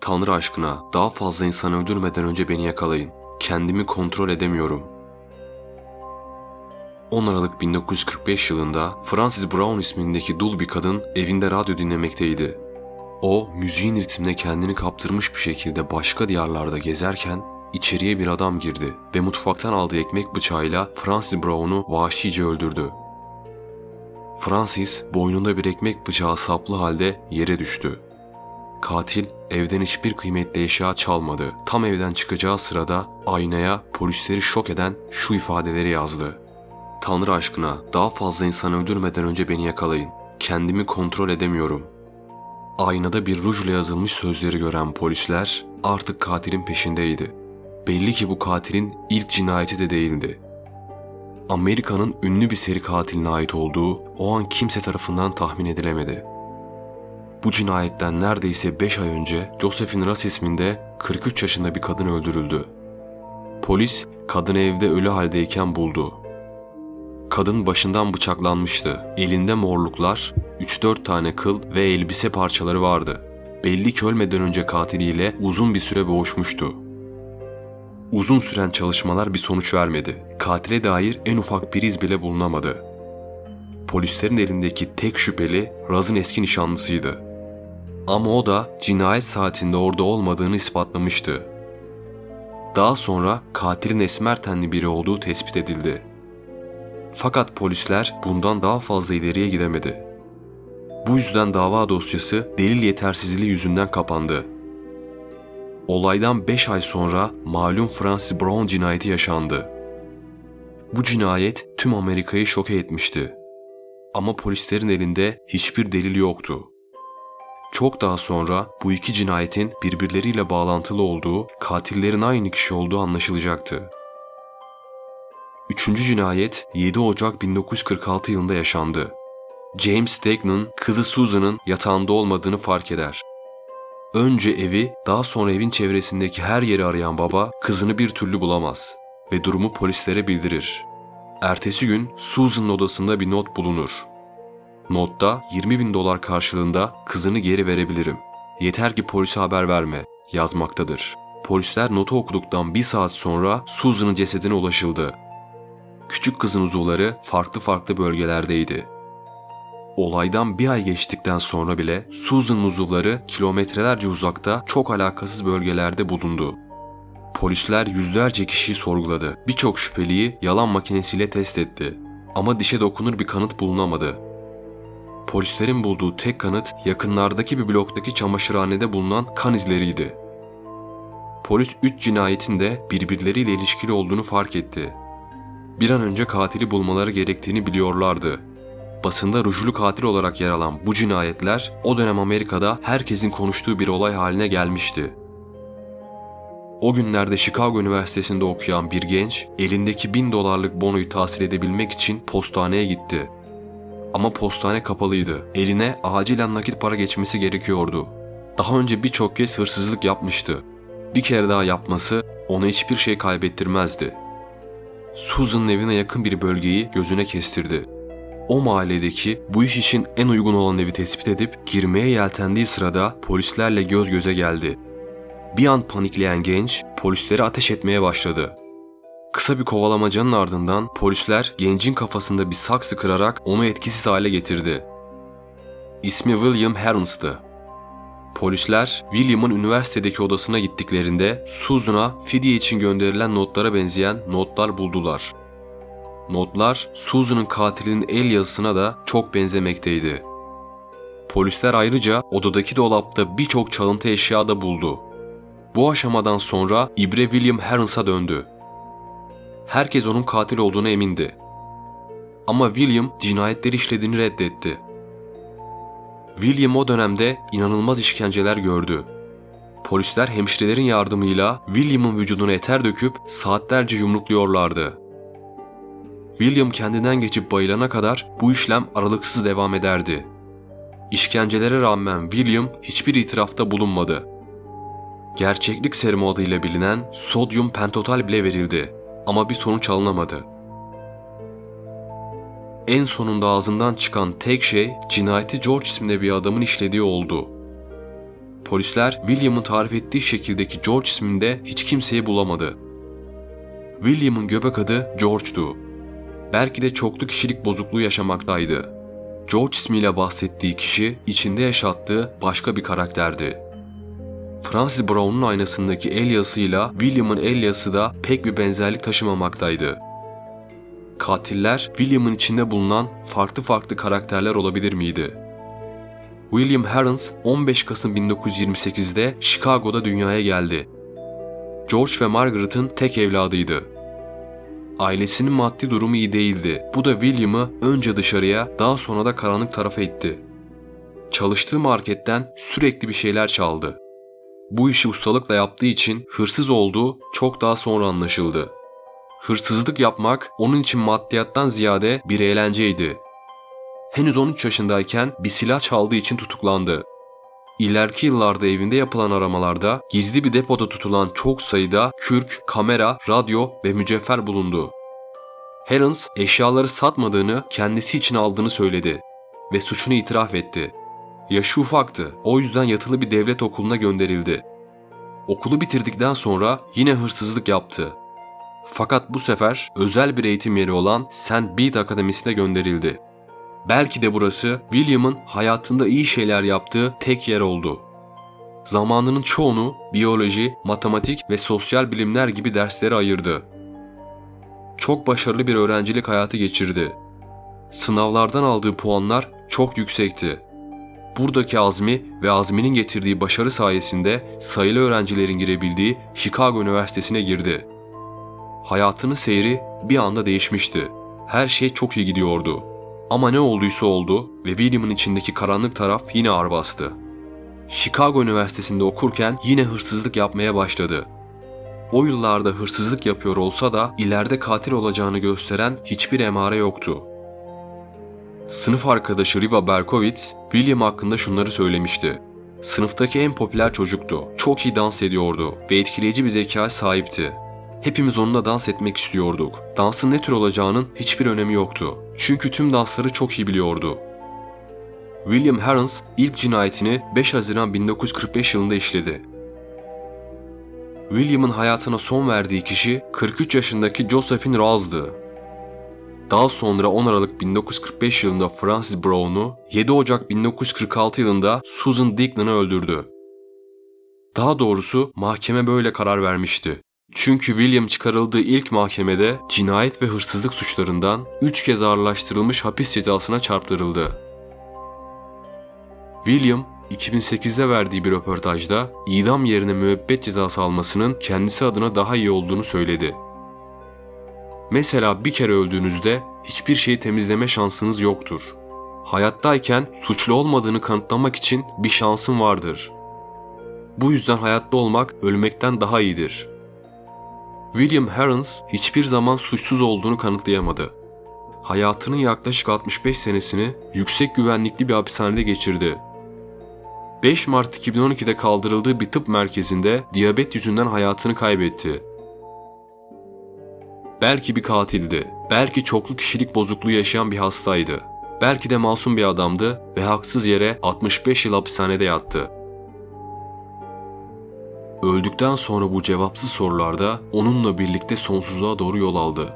Tanrı aşkına daha fazla insan öldürmeden önce beni yakalayın. Kendimi kontrol edemiyorum. 10 Aralık 1945 yılında Francis Brown ismindeki dul bir kadın evinde radyo dinlemekteydi. O müziğin ritmine kendini kaptırmış bir şekilde başka diyarlarda gezerken içeriye bir adam girdi ve mutfaktan aldığı ekmek bıçağıyla Francis Brown'u vahşice öldürdü. Francis boynunda bir ekmek bıçağı saplı halde yere düştü. Katil evden hiçbir kıymetli eşya çalmadı. Tam evden çıkacağı sırada aynaya polisleri şok eden şu ifadeleri yazdı. Tanrı aşkına daha fazla insan öldürmeden önce beni yakalayın. Kendimi kontrol edemiyorum. Aynada bir rujla yazılmış sözleri gören polisler artık katilin peşindeydi. Belli ki bu katilin ilk cinayeti de değildi. Amerika'nın ünlü bir seri katiline ait olduğu o an kimse tarafından tahmin edilemedi. Bu cinayetten neredeyse 5 ay önce Josephine Russ isminde 43 yaşında bir kadın öldürüldü. Polis kadını evde ölü haldeyken buldu. Kadın başından bıçaklanmıştı. Elinde morluklar, 3-4 tane kıl ve elbise parçaları vardı. Belli ki ölmeden önce katiliyle uzun bir süre boğuşmuştu. Uzun süren çalışmalar bir sonuç vermedi. Katile dair en ufak bir iz bile bulunamadı. Polislerin elindeki tek şüpheli Raz'ın eski nişanlısıydı. Ama o da cinayet saatinde orada olmadığını ispatlamıştı. Daha sonra katilin esmer tenli biri olduğu tespit edildi. Fakat polisler bundan daha fazla ileriye gidemedi. Bu yüzden dava dosyası delil yetersizliği yüzünden kapandı. Olaydan 5 ay sonra malum Francis Brown cinayeti yaşandı. Bu cinayet tüm Amerika'yı şoke etmişti. Ama polislerin elinde hiçbir delil yoktu. Çok daha sonra bu iki cinayetin birbirleriyle bağlantılı olduğu, katillerin aynı kişi olduğu anlaşılacaktı. Üçüncü cinayet 7 Ocak 1946 yılında yaşandı. James Degnan kızı Susan'ın yatağında olmadığını fark eder. Önce evi, daha sonra evin çevresindeki her yeri arayan baba kızını bir türlü bulamaz ve durumu polislere bildirir. Ertesi gün Susan'ın odasında bir not bulunur. Notta 20 bin dolar karşılığında kızını geri verebilirim. Yeter ki polise haber verme yazmaktadır. Polisler notu okuduktan bir saat sonra Susan'ın cesedine ulaşıldı. Küçük kızın uzuvları farklı farklı bölgelerdeydi. Olaydan bir ay geçtikten sonra bile Susan'ın uzuvları kilometrelerce uzakta çok alakasız bölgelerde bulundu. Polisler yüzlerce kişiyi sorguladı. Birçok şüpheliyi yalan makinesiyle test etti. Ama dişe dokunur bir kanıt bulunamadı. Polislerin bulduğu tek kanıt yakınlardaki bir bloktaki çamaşırhanede bulunan kan izleriydi. Polis 3 cinayetin de birbirleriyle ilişkili olduğunu fark etti. Bir an önce katili bulmaları gerektiğini biliyorlardı. Basında rujlu katil olarak yer alan bu cinayetler o dönem Amerika'da herkesin konuştuğu bir olay haline gelmişti. O günlerde Chicago Üniversitesi'nde okuyan bir genç elindeki bin dolarlık bonoyu tahsil edebilmek için postaneye gitti. Ama postane kapalıydı. Eline acilen nakit para geçmesi gerekiyordu. Daha önce birçok kez hırsızlık yapmıştı. Bir kere daha yapması ona hiçbir şey kaybettirmezdi. Susan'ın evine yakın bir bölgeyi gözüne kestirdi. O mahalledeki bu iş için en uygun olan evi tespit edip girmeye yeltendiği sırada polislerle göz göze geldi. Bir an panikleyen genç polislere ateş etmeye başladı. Kısa bir kovalamacanın ardından polisler gencin kafasında bir saksı kırarak onu etkisiz hale getirdi. İsmi William Herons'tı. Polisler William'ın üniversitedeki odasına gittiklerinde Susan'a fidye için gönderilen notlara benzeyen notlar buldular. Notlar Susan'ın katilinin el yazısına da çok benzemekteydi. Polisler ayrıca odadaki dolapta birçok çalıntı eşya da buldu. Bu aşamadan sonra İbre William Herons'a döndü. Herkes onun katil olduğuna emindi. Ama William cinayetleri işlediğini reddetti. William o dönemde inanılmaz işkenceler gördü. Polisler hemşirelerin yardımıyla William'ın vücuduna eter döküp saatlerce yumrukluyorlardı. William kendinden geçip bayılana kadar bu işlem aralıksız devam ederdi. İşkencelere rağmen William hiçbir itirafta bulunmadı. Gerçeklik serumu adıyla bilinen sodyum pentotal bile verildi ama bir sonuç alınamadı. En sonunda ağzından çıkan tek şey cinayeti George isimli bir adamın işlediği oldu. Polisler William'ın tarif ettiği şekildeki George isminde hiç kimseyi bulamadı. William'ın göbek adı George'du. Belki de çoklu kişilik bozukluğu yaşamaktaydı. George ismiyle bahsettiği kişi içinde yaşattığı başka bir karakterdi. Francis Brown'un aynasındaki el yazısıyla William'ın el yazısı da pek bir benzerlik taşımamaktaydı. Katiller William'ın içinde bulunan farklı farklı karakterler olabilir miydi? William Herons 15 Kasım 1928'de Chicago'da dünyaya geldi. George ve Margaret'ın tek evladıydı. Ailesinin maddi durumu iyi değildi. Bu da William'ı önce dışarıya daha sonra da karanlık tarafa itti. Çalıştığı marketten sürekli bir şeyler çaldı. Bu işi ustalıkla yaptığı için hırsız olduğu çok daha sonra anlaşıldı. Hırsızlık yapmak onun için maddiyattan ziyade bir eğlenceydi. Henüz 13 yaşındayken bir silah çaldığı için tutuklandı. İleriki yıllarda evinde yapılan aramalarda gizli bir depoda tutulan çok sayıda kürk, kamera, radyo ve mücevher bulundu. Herons eşyaları satmadığını kendisi için aldığını söyledi ve suçunu itiraf etti. Yaşı ufaktı, o yüzden yatılı bir devlet okuluna gönderildi. Okulu bitirdikten sonra yine hırsızlık yaptı. Fakat bu sefer özel bir eğitim yeri olan St. Bede Akademisi'ne gönderildi. Belki de burası William'ın hayatında iyi şeyler yaptığı tek yer oldu. Zamanının çoğunu biyoloji, matematik ve sosyal bilimler gibi derslere ayırdı. Çok başarılı bir öğrencilik hayatı geçirdi. Sınavlardan aldığı puanlar çok yüksekti. Buradaki azmi ve azminin getirdiği başarı sayesinde sayılı öğrencilerin girebildiği Chicago Üniversitesi'ne girdi. Hayatının seyri bir anda değişmişti. Her şey çok iyi gidiyordu. Ama ne olduysa oldu ve William'ın içindeki karanlık taraf yine ağır bastı. Chicago Üniversitesi'nde okurken yine hırsızlık yapmaya başladı. O yıllarda hırsızlık yapıyor olsa da ileride katil olacağını gösteren hiçbir emare yoktu. Sınıf arkadaşı Riva Berkowitz, William hakkında şunları söylemişti. Sınıftaki en popüler çocuktu. Çok iyi dans ediyordu ve etkileyici bir zekaya sahipti. Hepimiz onunla dans etmek istiyorduk. Dansın ne tür olacağının hiçbir önemi yoktu. Çünkü tüm dansları çok iyi biliyordu. William Herons ilk cinayetini 5 Haziran 1945 yılında işledi. William'ın hayatına son verdiği kişi 43 yaşındaki Josephine Rawles'dı. Daha sonra 10 Aralık 1945 yılında Francis Brown'u, 7 Ocak 1946 yılında Susan Dignan'ı öldürdü. Daha doğrusu mahkeme böyle karar vermişti. Çünkü William çıkarıldığı ilk mahkemede cinayet ve hırsızlık suçlarından 3 kez ağırlaştırılmış hapis cezasına çarptırıldı. William 2008'de verdiği bir röportajda idam yerine müebbet cezası almasının kendisi adına daha iyi olduğunu söyledi. Mesela bir kere öldüğünüzde hiçbir şeyi temizleme şansınız yoktur. Hayattayken suçlu olmadığını kanıtlamak için bir şansın vardır. Bu yüzden hayatta olmak ölmekten daha iyidir. William Herons hiçbir zaman suçsuz olduğunu kanıtlayamadı. Hayatının yaklaşık 65 senesini yüksek güvenlikli bir hapishanede geçirdi. 5 Mart 2012'de kaldırıldığı bir tıp merkezinde diyabet yüzünden hayatını kaybetti. Belki bir katildi, belki çoklu kişilik bozukluğu yaşayan bir hastaydı. Belki de masum bir adamdı ve haksız yere 65 yıl hapishanede yattı. Öldükten sonra bu cevapsız sorularda onunla birlikte sonsuzluğa doğru yol aldı.